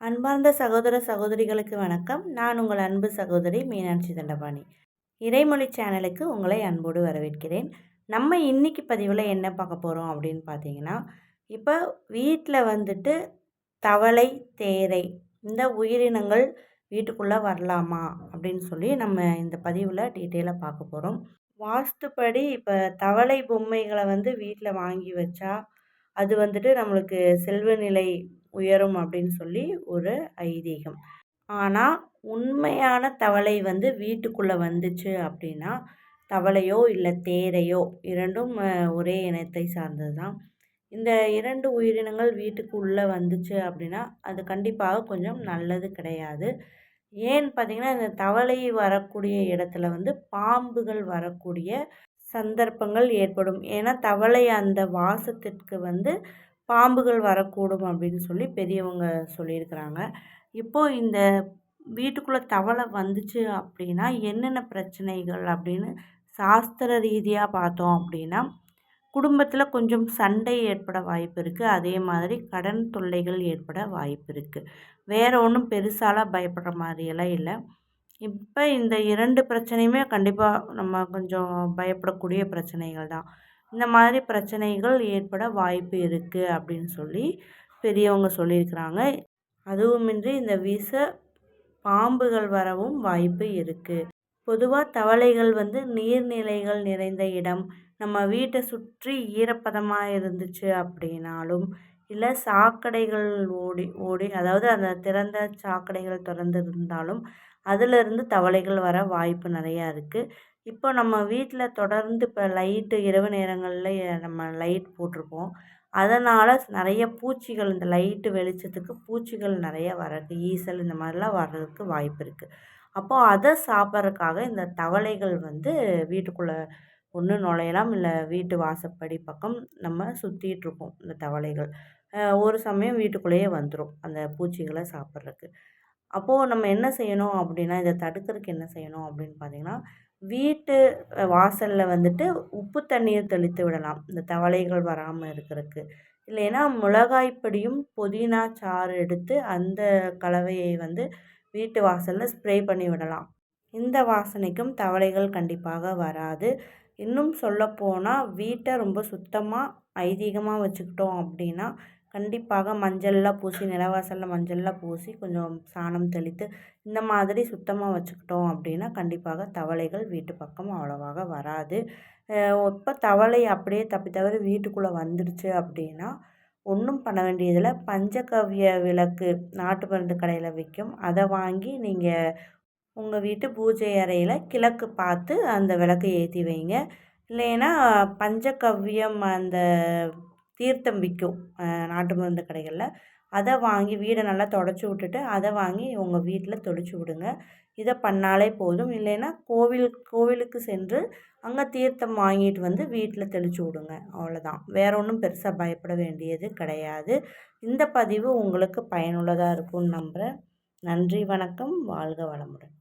அன்பார்ந்த சகோதர சகோதரிகளுக்கு வணக்கம். நான் உங்கள் அன்பு சகோதரி மீனாட்சி தண்டபாணி. இறைமொழி சேனலுக்கு உங்களை அன்போடு வரவேற்கிறேன். நம்ம இன்னைக்கு பதிவில் என்ன பார்க்க போகிறோம் அப்படின்னு பார்த்தீங்கன்னா இப்போ வீட்டில் வந்துட்டு தவளை தேரை இந்த உயிரினங்கள் வீட்டுக்குள்ளே வரலாமா அப்படின்னு சொல்லி நம்ம இந்த பதிவில் டீட்டெயிலாக பார்க்க போகிறோம் வாஸ்துப்படி இப்போ தவளை பொம்மைகளை வந்து வீட்டில் வாங்கி வச்சா அது வந்துட்டு நம்மளுக்கு செல்வநிலை உயரும் அப்படின்னு சொல்லி ஒரு ஐதீகம். ஆனால் உண்மையான தவளை வந்து வீட்டுக்குள்ளே வந்துச்சு அப்படின்னா தவளையோ இல்லை தேரையோ இரண்டும் ஒரே இனத்தை சார்ந்தது தான். இந்த இரண்டு உயிரினங்கள் வீட்டுக்கு உள்ளே வந்துச்சு அப்படின்னா அது கண்டிப்பாக கொஞ்சம் நல்லது கிடையாது. ஏன்னு பார்த்தீங்கன்னா இந்த தவளை வரக்கூடிய இடத்துல வந்து பாம்புகள் வரக்கூடிய சந்தர்ப்பங்கள் ஏற்படும். ஏன்னா தவளை அந்த வாசத்திற்கு வந்து பாம்புகள் வரக்கூடும் அப்படின்னு சொல்லி பெரியவங்க சொல்லியிருக்கிறாங்க. இப்போது இந்த வீட்டுக்குள்ளே தவளை வந்துச்சு அப்படின்னா என்னென்ன பிரச்சனைகள் அப்படின்னு சாஸ்திர ரீதியாக பார்த்தோம் அப்படின்னா குடும்பத்தில் கொஞ்சம் சண்டை ஏற்பட வாய்ப்பு இருக்குது அதே மாதிரி கடன் தொல்லைகள் ஏற்பட வாய்ப்பு இருக்குது வேறு ஒன்றும் பெருசாலாம் பயப்படுற மாதிரியெல்லாம் இல்லை. இப்போ இந்த இரண்டு பிரச்சனையுமே கண்டிப்பாக நம்ம கொஞ்சம் பயப்படக்கூடிய பிரச்சனைகள் தான். இந்த மாதிரி பிரச்சனைகள் ஏற்பட வாய்ப்பு இருக்குது அப்படின்னு சொல்லி பெரியவங்க சொல்லியிருக்கிறாங்க. அதுவுமின்றி இந்த விஷ பாம்புகள் வரவும் வாய்ப்பு இருக்குது பொதுவாக தவளைகள் வந்து நீர்நிலைகள் நிறைந்த இடம். நம்ம வீட்டை சுற்றி ஈரப்பதமாக இருந்துச்சு அப்படின்னாலும் இல்லை சாக்கடைகள் ஓடி ஓடி அதாவது அந்த திறந்த சாக்கடைகள் திறந்திருந்தாலும் அதிலிருந்து தவளைகள் வர வாய்ப்பு நிறையா இருக்குது இப்போ நம்ம வீட்டில் தொடர்ந்து இப்போ லைட்டு இரவு நேரங்களில் நம்ம லைட் போட்டிருப்போம். அதனால் நிறைய பூச்சிகள் இந்த லைட்டு வெளிச்சத்துக்கு பூச்சிகள் நிறைய வர்றது ஈசல் இந்த மாதிரிலாம் வர்றதுக்கு வாய்ப்பு இருக்குது அப்போது அதை சாப்பிட்றதுக்காக இந்த தவளைகள் வந்து வீட்டுக்குள்ளே ஒன்று நுழையலாம் இல்லை வீட்டு வாசப்படி பக்கம் நம்ம சுற்றிட்டுருப்போம் இந்த தவளைகள். ஒரு சமயம் வீட்டுக்குள்ளேயே வந்துடும் அந்த பூச்சிகளை சாப்பிட்றதுக்கு. அப்போது நம்ம என்ன செய்யணும் அப்படின்னா இதை தடுக்கிறதுக்கு என்ன செய்யணும் அப்படின்னு பார்த்தீங்கன்னா வீட்டு வாசலில் வந்துட்டு உப்பு தண்ணீர் தெளித்து விடலாம். இந்த தவளைகள் வராமல் இருக்கிறதுக்கு. இல்லைன்னா மிளகாய் பொடியும் புதினா சாறு எடுத்து அந்த கலவையை வந்து வீட்டு வாசலில் ஸ்ப்ரே பண்ணி விடலாம். இந்த வாசனைக்கும் தவளைகள் கண்டிப்பாக வராது. இன்னும் சொல்லப்போனால் வீட்டை ரொம்ப சுத்தமாக ஐதீகமாக வச்சுக்கிட்டோம் அப்படின்னா கண்டிப்பாக மஞ்சள்லாம் பூசி நிலவாசலில் மஞ்சள்லாம் பூசி கொஞ்சம் சாணம் தெளித்து இந்த மாதிரி சுத்தமாக வச்சுக்கிட்டோம் அப்படின்னா கண்டிப்பாக தவளைகள் வீட்டு பக்கம் அவ்வளோவாக வராது. இப்போ தவளை அப்படியே தப்பி தவறி வீட்டுக்குள்ளே வந்துடுச்சு அப்படின்னா ஒன்றும் பண்ண வேண்டியதில்லை. பஞ்சகவ்ய விளக்கு நாட்டு மருந்து கடையில் விற்கும் அதை வாங்கி நீங்கள் உங்கள் வீட்டு பூஜை அறையில் கிழக்கு பார்த்து அந்த விளக்கை ஏற்றி வைங்க. இல்லைன்னா பஞ்சகவ்யம் அந்த தீர்த்தம் விற்கும் நாட்டு மருந்து கடைகளில். அதை வாங்கி வீடை நல்லா தொடச்சி விட்டுட்டு அதை வாங்கி உங்கள் வீட்டில் தெளிச்சு விடுங்க. இதை பண்ணாலே போதும். இல்லைன்னா கோவில் கோவிலுக்கு சென்று அங்கே தீர்த்தம் வாங்கிட்டு வந்து வீட்டில் தெளிச்சு விடுங்க. அவ்வளோதான் வேற ஒன்றும் பெருசாக பயப்பட வேண்டியது கிடையாது. இந்த பதிவு உங்களுக்கு பயனுள்ளதாக இருக்கும்னு நம்புகிறேன் நன்றி வணக்கம். வாழ்க வளமுடன்.